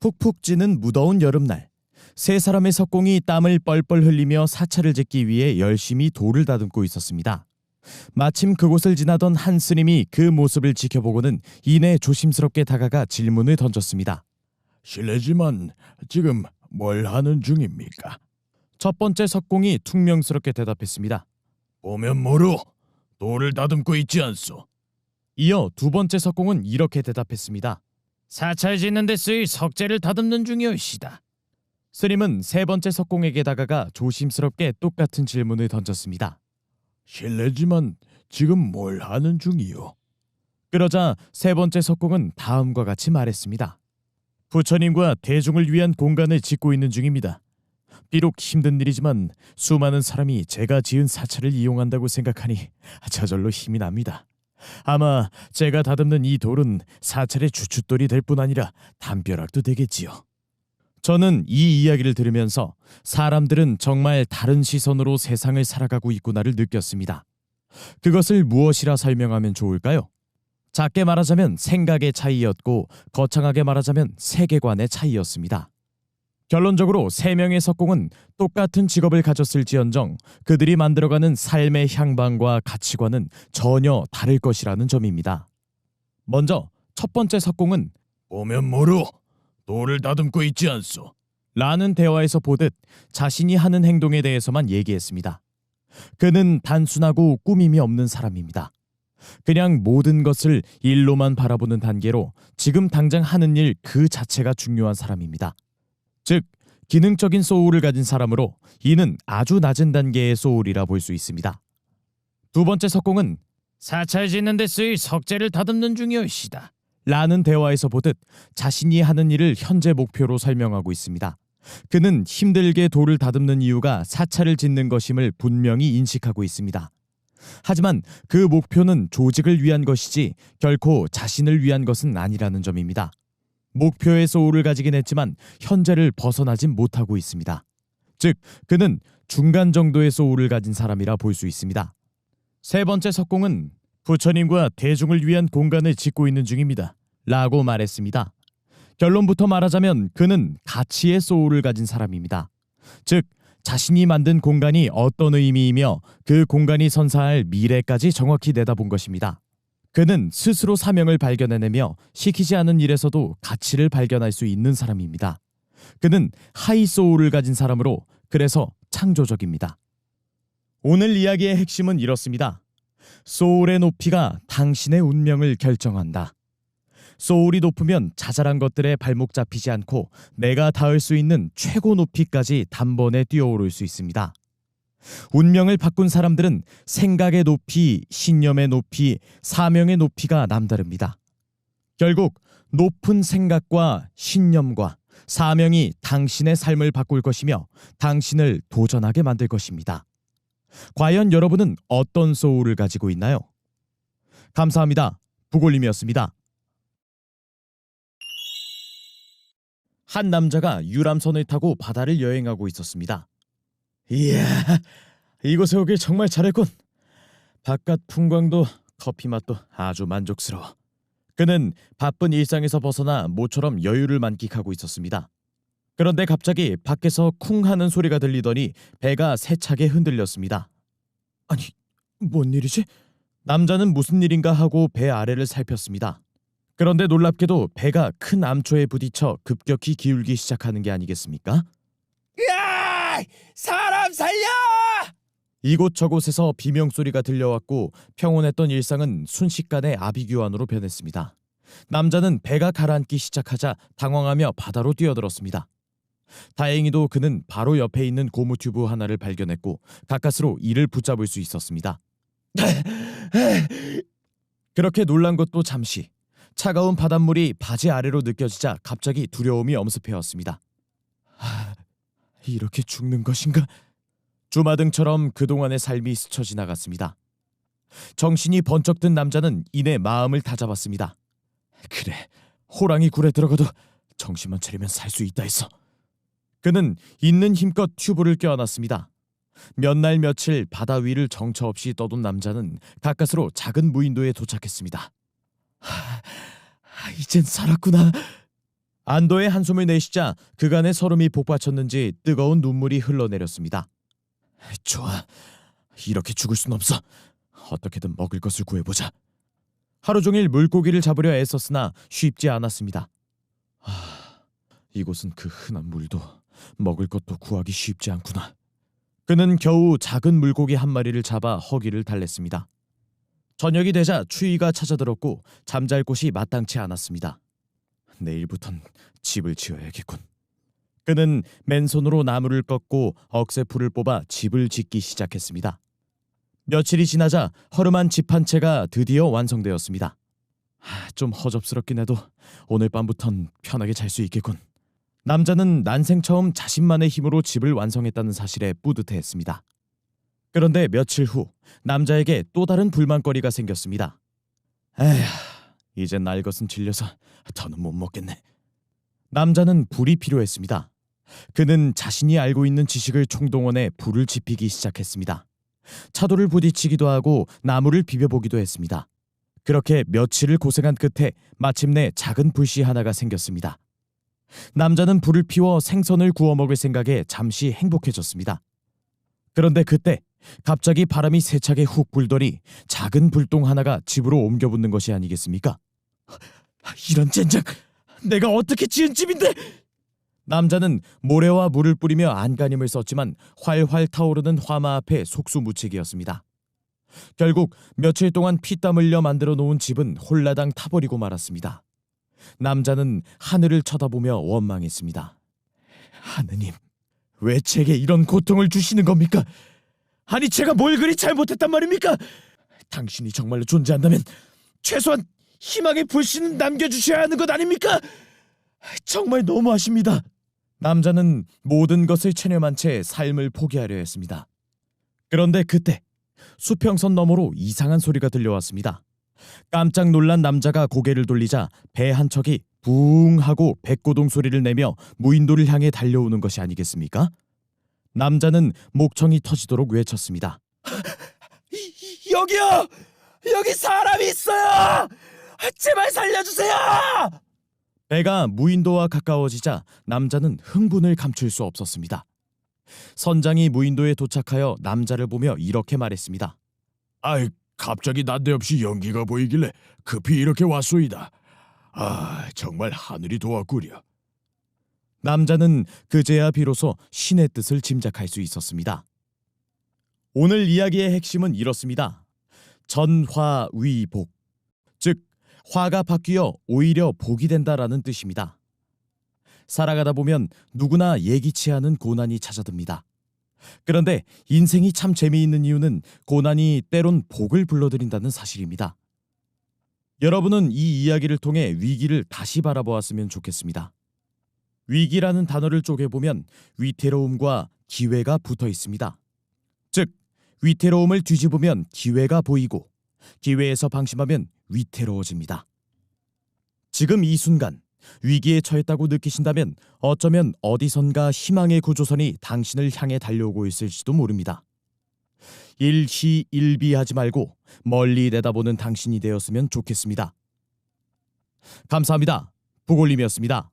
푹푹 찌는 무더운 여름날 세 사람의 석공이 땀을 뻘뻘 흘리며 사찰을 짓기 위해 열심히 돌을 다듬고 있었습니다. 마침 그곳을 지나던 한 스님이 그 모습을 지켜보고는 이내 조심스럽게 다가가 질문을 던졌습니다. 실례지만 지금 뭘 하는 중입니까? 첫 번째 석공이 퉁명스럽게 대답했습니다. 보면 모로 돌을 다듬고 있지 않소. 이어 두 번째 석공은 이렇게 대답했습니다. 사찰 짓는 데 쓰일 석재를 다듬는 중이오시다. 스님은 세 번째 석공에게 다가가 조심스럽게 똑같은 질문을 던졌습니다. 실례지만 지금 뭘 하는 중이요? 그러자 세 번째 석공은 다음과 같이 말했습니다. 부처님과 대중을 위한 공간을 짓고 있는 중입니다. 비록 힘든 일이지만 수많은 사람이 제가 지은 사찰을 이용한다고 생각하니 저절로 힘이 납니다. 아마 제가 다듬는 이 돌은 사찰의 주춧돌이 될 뿐 아니라 담벼락도 되겠지요. 저는 이 이야기를 들으면서 사람들은 정말 다른 시선으로 세상을 살아가고 있구나를 느꼈습니다. 그것을 무엇이라 설명하면 좋을까요? 작게 말하자면 생각의 차이였고 거창하게 말하자면 세계관의 차이였습니다. 결론적으로 세 명의 석공은 똑같은 직업을 가졌을지언정 그들이 만들어가는 삶의 향방과 가치관은 전혀 다를 것이라는 점입니다. 먼저 첫 번째 석공은 보면 모로 돌을 다듬고 있지 않소. 라는 대화에서 보듯 자신이 하는 행동에 대해서만 얘기했습니다. 그는 단순하고 꾸밈이 없는 사람입니다. 그냥 모든 것을 일로만 바라보는 단계로 지금 당장 하는 일 그 자체가 중요한 사람입니다. 즉, 기능적인 소울을 가진 사람으로 이는 아주 낮은 단계의 소울이라 볼 수 있습니다. 두 번째 석공은 사찰 짓는 데 쓰일 석재를 다듬는 중이오시다. 라는 대화에서 보듯 자신이 하는 일을 현재 목표로 설명하고 있습니다. 그는 힘들게 돌을 다듬는 이유가 사찰을 짓는 것임을 분명히 인식하고 있습니다. 하지만 그 목표는 조직을 위한 것이지 결코 자신을 위한 것은 아니라는 점입니다. 목표의 소울을 가지긴 했지만 현재를 벗어나진 못하고 있습니다. 즉, 그는 중간 정도의 소울을 가진 사람이라 볼 수 있습니다. 세 번째 석공은 부처님과 대중을 위한 공간을 짓고 있는 중입니다. 라고 말했습니다. 결론부터 말하자면 그는 가치의 소울을 가진 사람입니다. 즉, 자신이 만든 공간이 어떤 의미이며 그 공간이 선사할 미래까지 정확히 내다본 것입니다. 그는 스스로 사명을 발견해내며 시키지 않은 일에서도 가치를 발견할 수 있는 사람입니다. 그는 하이 소울을 가진 사람으로 그래서 창조적입니다. 오늘 이야기의 핵심은 이렇습니다. 소울의 높이가 당신의 운명을 결정한다. 소울이 높으면 자잘한 것들에 발목 잡히지 않고 내가 닿을 수 있는 최고 높이까지 단번에 뛰어오를 수 있습니다. 운명을 바꾼 사람들은 생각의 높이, 신념의 높이, 사명의 높이가 남다릅니다. 결국 높은 생각과 신념과 사명이 당신의 삶을 바꿀 것이며 당신을 도전하게 만들 것입니다. 과연 여러분은 어떤 소울을 가지고 있나요? 감사합니다. 부골님이었습니다. 한 남자가 유람선을 타고 바다를 여행하고 있었습니다. 이야, 이곳에 오길 정말 잘했군. 바깥 풍광도 커피 맛도 아주 만족스러워. 그는 바쁜 일상에서 벗어나 모처럼 여유를 만끽하고 있었습니다. 그런데 갑자기 밖에서 쿵 하는 소리가 들리더니 배가 세차게 흔들렸습니다. 아니, 뭔 일이지? 남자는 무슨 일인가 하고 배 아래를 살폈습니다. 그런데 놀랍게도 배가 큰 암초에 부딪혀 급격히 기울기 시작하는 게 아니겠습니까? 야! 사람 살려! 이곳저곳에서 비명 소리가 들려왔고 평온했던 일상은 순식간에 아비규환으로 변했습니다. 남자는 배가 가라앉기 시작하자 당황하며 바다로 뛰어들었습니다. 다행히도 그는 바로 옆에 있는 고무 튜브 하나를 발견했고 가까스로 이를 붙잡을 수 있었습니다. 그렇게 놀란 것도 잠시 차가운 바닷물이 바지 아래로 느껴지자 갑자기 두려움이 엄습해왔습니다. 하, 이렇게 죽는 것인가? 주마등처럼 그동안의 삶이 스쳐 지나갔습니다. 정신이 번쩍 든 남자는 이내 마음을 다잡았습니다. 그래, 호랑이 굴에 들어가도 정신만 차리면 살 수 있다 했어. 그는 있는 힘껏 튜브를 껴안았습니다. 몇 날 며칠 바다 위를 정처 없이 떠돈 남자는 가까스로 작은 무인도에 도착했습니다. 하, 이젠 살았구나. 안도의 한숨을 내쉬자 그간의 서름이 복받쳤는지 뜨거운 눈물이 흘러내렸습니다. 좋아, 이렇게 죽을 순 없어. 어떻게든 먹을 것을 구해보자. 하루 종일 물고기를 잡으려 애썼으나 쉽지 않았습니다. 아, 이곳은 그 흔한 물도 먹을 것도 구하기 쉽지 않구나. 그는 겨우 작은 물고기 한 마리를 잡아 허기를 달랬습니다. 저녁이 되자 추위가 찾아들었고 잠잘 곳이 마땅치 않았습니다. 내일부턴 집을 지어야겠군. 그는 맨손으로 나무를 꺾고 억새풀을 뽑아 집을 짓기 시작했습니다. 며칠이 지나자 허름한 집 한 채가 드디어 완성되었습니다. 하, 좀 허접스럽긴 해도 오늘 밤부턴 편하게 잘 수 있겠군. 남자는 난생 처음 자신만의 힘으로 집을 완성했다는 사실에 뿌듯해했습니다. 그런데 며칠 후 남자에게 또 다른 불만거리가 생겼습니다. 에휴, 이제 날 것은 질려서 더는 못 먹겠네. 남자는 불이 필요했습니다. 그는 자신이 알고 있는 지식을 총동원해 불을 지피기 시작했습니다. 차도를 부딪히기도 하고 나무를 비벼보기도 했습니다. 그렇게 며칠을 고생한 끝에 마침내 작은 불씨 하나가 생겼습니다. 남자는 불을 피워 생선을 구워 먹을 생각에 잠시 행복해졌습니다. 그런데 그때 갑자기 바람이 세차게 훅 불더니 작은 불똥 하나가 집으로 옮겨 붙는 것이 아니겠습니까? 이런 젠장! 내가 어떻게 지은 집인데! 남자는 모래와 물을 뿌리며 안간힘을 썼지만 활활 타오르는 화마 앞에 속수무책이었습니다. 결국 며칠 동안 피땀 흘려 만들어 놓은 집은 홀라당 타버리고 말았습니다. 남자는 하늘을 쳐다보며 원망했습니다. 하느님, 왜 제게 이런 고통을 주시는 겁니까? 아니 제가 뭘 그리 잘못했단 말입니까? 당신이 정말로 존재한다면 최소한 희망의 불씨는 남겨주셔야 하는 것 아닙니까? 정말 너무하십니다. 남자는 모든 것을 체념한 채 삶을 포기하려 했습니다. 그런데 그때 수평선 너머로 이상한 소리가 들려왔습니다. 깜짝 놀란 남자가 고개를 돌리자 배 한 척이 붕 하고 백고동 소리를 내며 무인도를 향해 달려오는 것이 아니겠습니까? 남자는 목청이 터지도록 외쳤습니다. 여기요! 여기 사람이 있어요! 제발 살려주세요! 배가 무인도와 가까워지자 남자는 흥분을 감출 수 없었습니다. 선장이 무인도에 도착하여 남자를 보며 이렇게 말했습니다. 아이, 갑자기 난데없이 연기가 보이길래 급히 이렇게 왔소이다. 아, 정말 하늘이 도왔구려. 남자는 그제야 비로소 신의 뜻을 짐작할 수 있었습니다. 오늘 이야기의 핵심은 이렇습니다. 전화위복, 즉 화가 바뀌어 오히려 복이 된다라는 뜻입니다. 살아가다 보면 누구나 예기치 않은 고난이 찾아듭니다. 그런데 인생이 참 재미있는 이유는 고난이 때론 복을 불러들인다는 사실입니다. 여러분은 이 이야기를 통해 위기를 다시 바라보았으면 좋겠습니다. 위기라는 단어를 쪼개보면 위태로움과 기회가 붙어 있습니다. 즉, 위태로움을 뒤집으면 기회가 보이고 기회에서 방심하면 위태로워집니다. 지금 이 순간 위기에 처했다고 느끼신다면 어쩌면 어디선가 희망의 구조선이 당신을 향해 달려오고 있을지도 모릅니다. 일시일비하지 말고 멀리 내다보는 당신이 되었으면 좋겠습니다. 감사합니다. 부골님이었습니다.